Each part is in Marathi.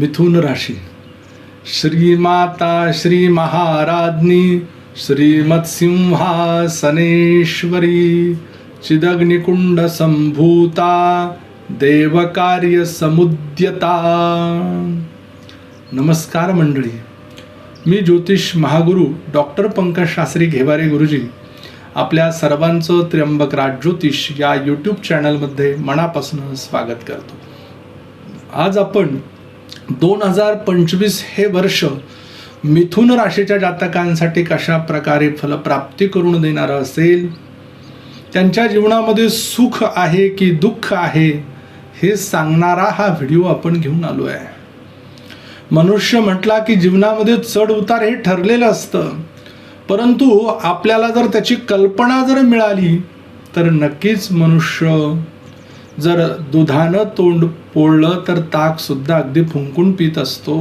मिथुन राशी। श्रीमाता श्री महाराज्ञी श्रीमत्सिंहासनेश्वरी चिदग्निकुंड संभूता देवकार्य समुद्यता नमस्कार मंडळी। मी ज्योतिष महागुरु डॉक्टर पंकज शास्त्री घेवारे गुरुजी आपल्या सर्वांचं त्र्यंबक राज ज्योतिष या यूट्यूब चॅनलमध्ये मनापासून स्वागत करतो. आज आपण दोन हजार पंचवीस हे वर्ष मिथुन राशीच्या जातकांसाठी कशा प्रकारे फलप्राप्ती करून देणारं असेल? त्यांच्या जीवनामध्ये सुख आहे की दुःख आहे हे सांगणारा हा व्हिडिओ आपण घेऊन आलो आहे. मनुष्य म्हटला की जीवनामध्ये चढ उतार हे ठरलेलं असतं. परंतु आपल्याला जर त्याची कल्पना जर मिळाली तर नक्कीच मनुष्य जर दुधानं तोंड पोळलं तर ताक सुद्धा अगदी फुंकून पित असतो.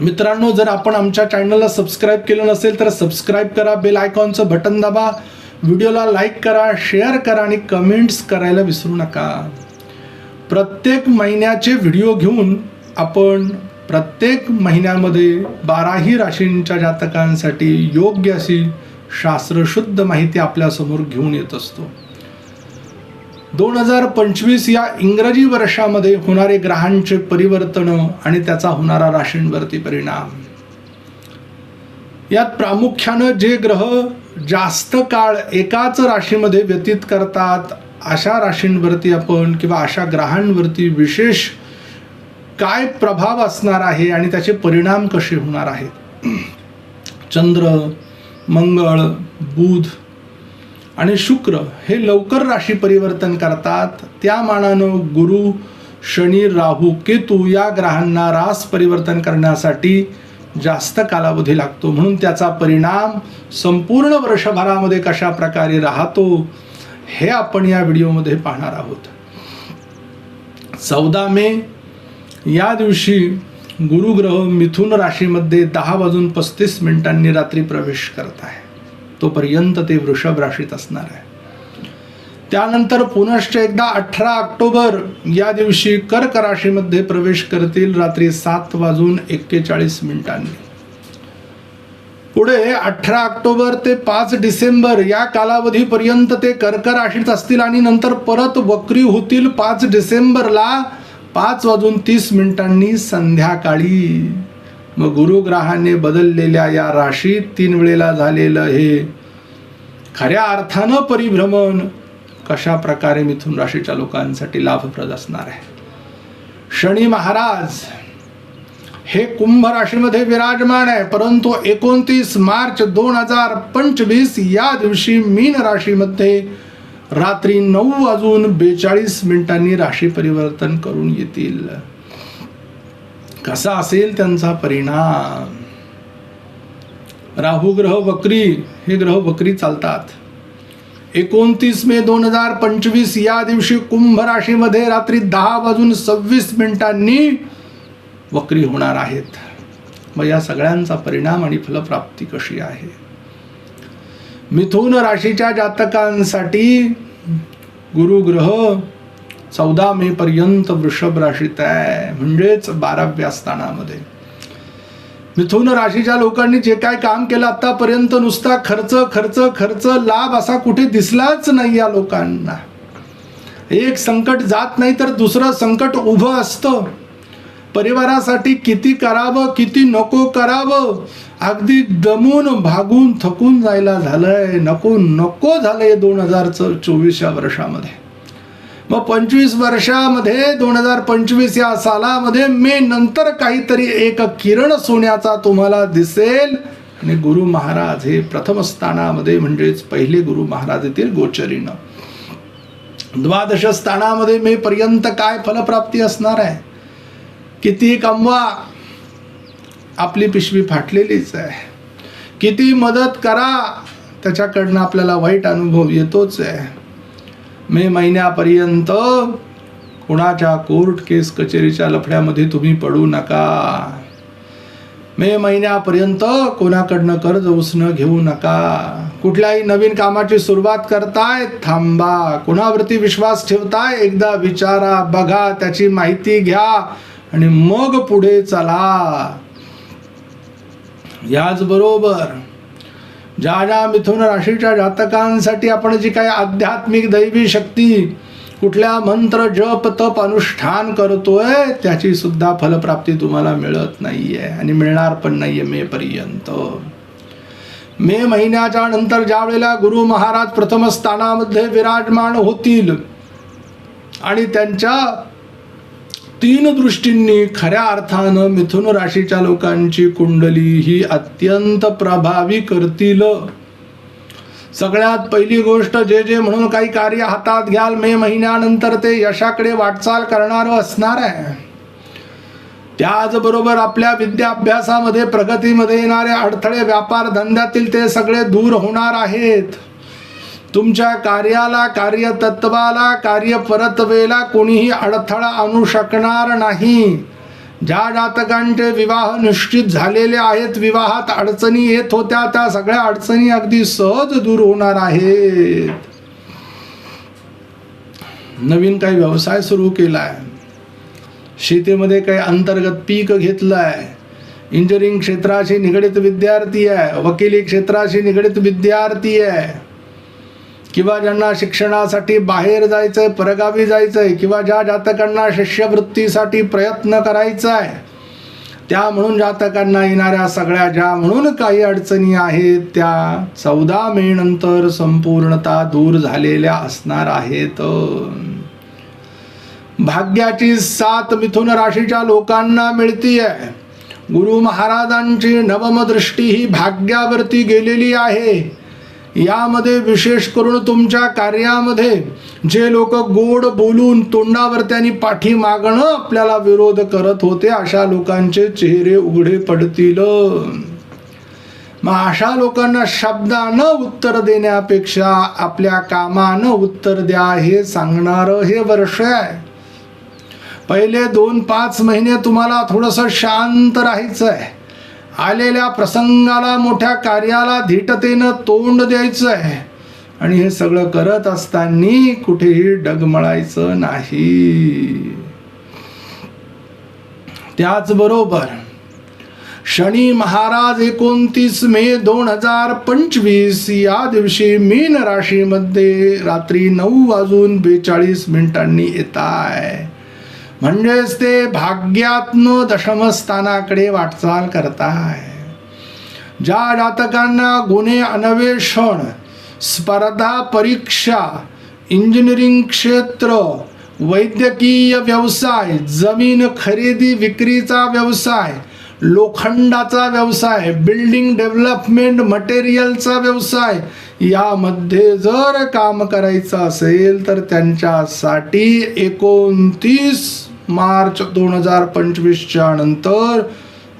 मित्रांनो जर आपण आमच्या चॅनलला सबस्क्राईब केलं नसेल तर सबस्क्राईब करा बेल आयकॉनचं बटन दाबा व्हिडिओला लाईक करा शेअर करा आणि कमेंट्स करायला विसरू नका. प्रत्येक महिन्याचे व्हिडिओ घेऊन आपण प्रत्येक महिन्यामध्ये बाराही राशींच्या जातकांसाठी योग्य अशी शास्त्रशुद्ध माहिती आपल्यासमोर घेऊन येत असतो. दोन हजार पंचवीस या इंग्रजी वर्षामध्ये होणारे ग्रहांचे परिवर्तन आणि त्याचा होणारा राशींवरती परिणाम. यात प्रामुख्यानं जे ग्रह जास्त काळ एकाच राशीमध्ये व्यतीत करतात अशा राशींवरती आपण किंवा अशा ग्रहांवरती विशेष काय प्रभाव असणार आहे आणि त्याचे परिणाम कसे होणार आहेत? चंद्र मंगळ बुध आणि शुक्र हे लवकर राशी परिवर्तन करतात. त्या मानानं गुरु शनी राहू केतू या ग्रहांना रास परिवर्तन करण्यासाठी जास्त कालावधी लागतो. म्हणून त्याचा परिणाम संपूर्ण वर्षभरामध्ये कशा प्रकारे राहतो हे आपण या व्हिडिओमध्ये पाहणार आहोत. चौदा मे या दिवशी गुरुग्रह मिथुन राशीमध्ये दहा वाजून पस्तीस मिनिटांनी रात्री प्रवेश करत आहे. तोपर्यंत ते वृषभ राशीत असणार आहे. त्यानंतर पुनश्च एकदा अठरा ऑक्टोबर या दिवशी कर्क राशीमध्ये प्रवेश करतील रात्री सात वाजून एक्केचाळीस मिनिटांनी. पुढे अठरा ऑक्टोबर ते पाच डिसेंबर या कालावधीपर्यंत ते कर्क राशीत असतील आणि नंतर परत वक्री होतील पाच डिसेंबरला पाच वाजून तीस मिनिटांनी संध्याकाळी. मग गुरुग्रहाने बदललेल्या या राशीत तीन वेळेला झालेलं हे खऱ्या अर्थानं परिभ्रमण कशा प्रकारे मिथुन राशीच्या लोकांसाठी लाभप्रद असणार आहे? शनी महाराज हे कुंभ राशीमध्ये विराजमान आहे परंतु एकोणतीस मार्च दोन हजार पंचवीस या दिवशी मीन राशीमध्ये रात्री नऊ वाजून बेचाळीस मिनिटांनी राशी परिवर्तन करून येतील. कसा असेल त्यांचा परिणाम? राहू ग्रह वक्री हे ग्रह वक्री चालतात. एकोणतीस मे दोन हजार पंचवीस या दिवशी कुंभ राशीमध्ये रात्री दहा वाजून सव्वीस मिनिटांनी वक्री होणार आहेत. मग या सगळ्यांचा परिणाम आणि फलप्राप्ती कशी आहे? मिथुन राशीच्या जातकांसाठी गुरुग्रह चौदा मे पर्यंत वृषभ राशीत आहे. म्हणजेच बाराव्या स्थानामध्ये. मिथुन राशीच्या लोकांनी जे काय काम केलं आतापर्यंत नुसता खर्च खर्च खर्च लाभ असा कुठे दिसलाच नाही या लोकांना. एक संकट जात नाही तर दुसरं संकट उभं असतं. परिवारासाठी किती करावं किती नको करावं अगदी दमून भागून थकून जायला झालंय. नको नको झालंय दोन हजार चोवीस या वर्षामध्ये. मग पंचवीस वर्षामध्ये दोन हजार पंचवीस या सालामध्ये मे नंतर काहीतरी एक किरण सोन्याचा तुम्हाला दिसेल. आणि गुरु महाराज हे प्रथम स्थानामध्ये म्हणजेच पहिले गुरु महाराज येतील गोचरीनं. द्वादश स्थानामध्ये मे पर्यंत काय फलप्राप्ती असणार आहे? किती कमवा? आपली पिशवी फाटलेलीच आहे. किती मदत करा? त्याच्याकडनं आपल्याला वाईट अनुभव येतोच आहे. मे महिन्यापर्यंत कुणाच्या कोर्ट केस कचेरीच्या लफड्यामध्ये तुम्ही पडू नका. मे महिन्यापर्यंत कोणाकडनं कर्ज उसणं घेऊ नका. कुठल्याही नवीन कामाची सुरुवात करताय थांबा. कुणावरती विश्वास ठेवताय एकदा विचारा बघा त्याची माहिती घ्या आणि मग पुढे चला. याचबरोबर ज्या ज्या मिथुन राशीच्या जातकांसाठी आपण जी काही आध्यात्मिक दैवी शक्ती कुठल्या मंत्र जप तप अनुष्ठान करतोय त्याची सुद्धा फलप्राप्ती तुम्हाला मिळत नाहीये आणि मिळणार पण नाहीये मे पर्यंत. मे महिन्याच्या नंतर ज्या वेळेला गुरु महाराज प्रथम स्थानामध्ये विराजमान होतील आणि त्यांच्या तीन दृष्टींनी खऱ्या अर्थानं मिथुन राशीच्या लोकांची कुंडली ही अत्यंत प्रभावी करतील. सगळ्यात पहिली गोष्ट जे जे म्हणून काही कार्य हातात घ्याल मे महिन्यानंतर ते यशाकडे वाटचाल करणार असणार आहे. त्याचबरोबर आपल्या विद्याभ्यासामध्ये प्रगतीमध्ये येणारे अडथळे व्यापार धंद्यातील ते सगळे दूर होणार आहेत. तुमच्या कार्याला कार्यतत्वाला कार्यपरत्वेला कोणीही अडथळा आणू शकणार नाही. ज्या जातकांचे विवाह निश्चित झालेले आहेत विवाहात अडचणी येत होत्या त्या सगळ्या अडचणी अगदी सहज दूर होणार आहेत. नवीन काही व्यवसाय सुरू केलाय. शेतीमध्ये काही अंतर्गत पीक घेतलंय. इंजिनिअरिंग क्षेत्राशी निगडित विद्यार्थी आहे. वकिली क्षेत्राशी निगडित विद्यार्थी आहे. किंवा ज्यांना शिक्षणासाठी बाहेर जायचंय परगावी जायचंय किंवा ज्या जातकांना शिष्यवृत्तीसाठी प्रयत्न करायचा आहे त्या म्हणून जातकांना येणाऱ्या सगळ्या ज्या म्हणून काही अडचणी आहेत त्या चौदा मे नंतर संपूर्णता दूर झालेल्या असणार आहेत. भाग्याची सात मिथुन राशीच्या लोकांना मिळतीय. गुरु महाराजांची नवमदृष्टी ही भाग्यावरती गेलेली आहे. यामध्ये विशेष करून तुमच्या कार्यामध्ये जे लोक गोड बोलून तोंडावर त्यांनी पाठी मागणं आपल्याला विरोध करत होते अशा लोकांचे चेहरे उघडे पडतील. मग अशा लोकांना शब्दानं उत्तर देण्यापेक्षा आपल्या कामानं उत्तर द्या हे सांगणारं हे वर्ष आहे. पहिले दोन पाच महिने तुम्हाला थोडंसं शांत राहायचं आहे. आलेल्या प्रसंगाला मोठ्या कार्याला धीटतेनं तोंड द्यायचं आहे आणि हे सगळं करत असताना कुठेही डगमळायचं नाही. त्याचबरोबर शनी महाराज एकोणतीस मे दोन हजार पंचवीस या दिवशी मीन राशीमध्ये रात्री नऊ वाजून बेचाळीस मिनिटांनी येत आहे म्हणजेच ते भाग्यात्म दशमस्थानाकडे वाटचाल करताय. ज्या जातकांना गुन्हे अन्वेषण स्पर्धा परीक्षा इंजिनिअरिंग क्षेत्र वैद्यकीय व्यवसाय जमीन खरेदी विक्रीचा व्यवसाय लोखंडाचा व्यवसाय बिल्डिंग डेव्हलपमेंट मटेरियलचा व्यवसाय यामध्ये जर काम करायचं असेल तर त्यांच्यासाठी एकोणतीस मार्च दोन हजार पंचवीसच्या नंतर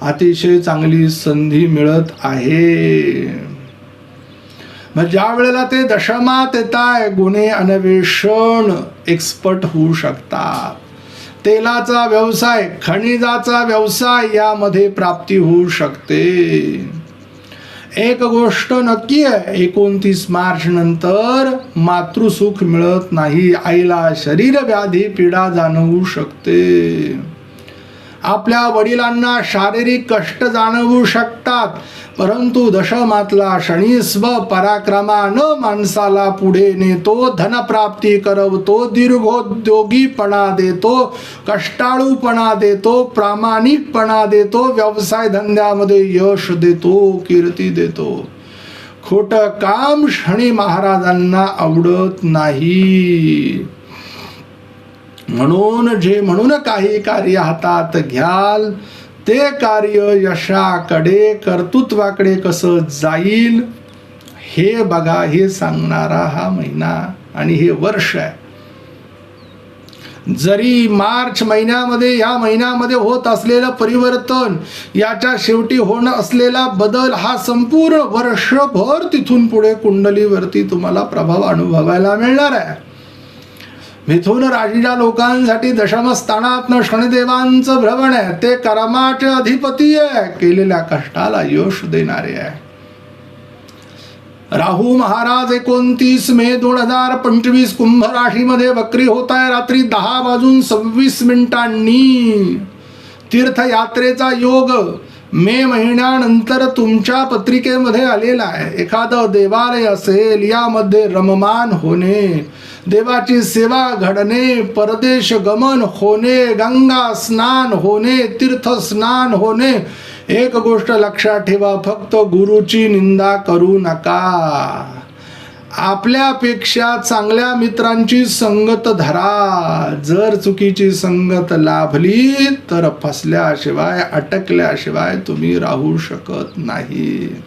अतिशय चांगली संधी मिळत आहे. मग ज्या वेळेला ते दशमात येत आहे गुन्हे अन्वेषण एक्सपर्ट होऊ शकतात. तेलाचा व्यवसाय खनिजाचा व्यवसाय यामध्ये प्राप्ती होऊ शकते. एक गोष्ट नक्की आहे. एकोणतीस मार्च नंतर मातृसुख मिळत नाही. आईला शरीर व्याधी पीडा जाणवू शकते. आपल्या वडिलांना शारीरिक कष्ट जाणवू शकतात परंतु दशमातला शनी स्व पराक्रमानं माणसाला पुढे नेतो धनप्राप्ती करवतो दीर्घोद्योगीपणा देतो कष्टाळूपणा देतो प्रामाणिकपणा देतो व्यवसाय धंद्यामध्ये यश देतो कीर्ती देतो. खोटं काम शनी महाराजांना आवडत नाही. म्हणून जे म्हणून काही कार्य हातात घ्याल ते कार्य यशाकडे कर्तृत्वाकडे कसं जाईल हे बघा हे सांगणारा हा महिना आणि हे वर्ष आहे. जरी मार्च महिन्यामध्ये या महिन्यामध्ये होत असलेलं परिवर्तन याच्या शेवटी होणं असलेला बदल हा संपूर्ण वर्षभर तिथून पुढे कुंडलीवरती तुम्हाला प्रभाव अनुभवायला मिळणार आहे. मिथुन राशीच्या लोकांसाठी दशमस्थानात शनिदेवांचं भ्रमण आहे. ते कर्माचे अधिपती आहे. केलेल्या कष्टाला यश देणारे आहे. राहू महाराज एकोणतीस मे दोन हजार पंचवीस कुंभ राशीमध्ये वक्री होत आहे. रात्री दहा वाजून सव्वीस मिनिटांनी तीर्थयात्रेचा योग मे महिन्यानंतर तुमच्या पत्रिकेमध्ये आलेला आहे. एखादं देवालय असेल यामध्ये रममान होणे देवाची सेवा घडणे परदेश गमन होणे गंगा स्नान होणे तीर्थ स्नान होणे. एक गोष्ट लक्षात ठेवा फक्त गुरुची निंदा करू नका. आपल्यापेक्षा चांगल्या मित्रांची संगत धरा. जर चुकीची संगत लाभली तर फसल्याशिवाय अटकल्याशिवाय तुम्ही राहू शकत नाही.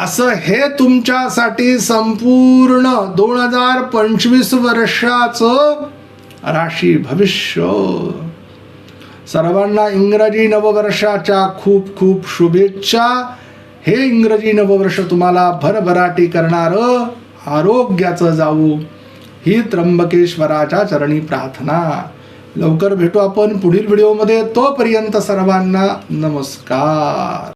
असं हे तुमच्यासाठी संपूर्ण दोन हजार पंचवीस वर्षाचं राशी भविष्य. सर्वांना इंग्रजी नववर्षाच्या खूप खूप शुभेच्छा. हे इंग्रजी नववर्ष तुम्हाला भरभराटी करणारं आरोग्याचं जाऊ ही त्र्यंबकेश्वराच्या चरणी प्रार्थना. लवकर भेटू आपण पुढील व्हिडिओमध्ये. तोपर्यंत सर्वांना नमस्कार.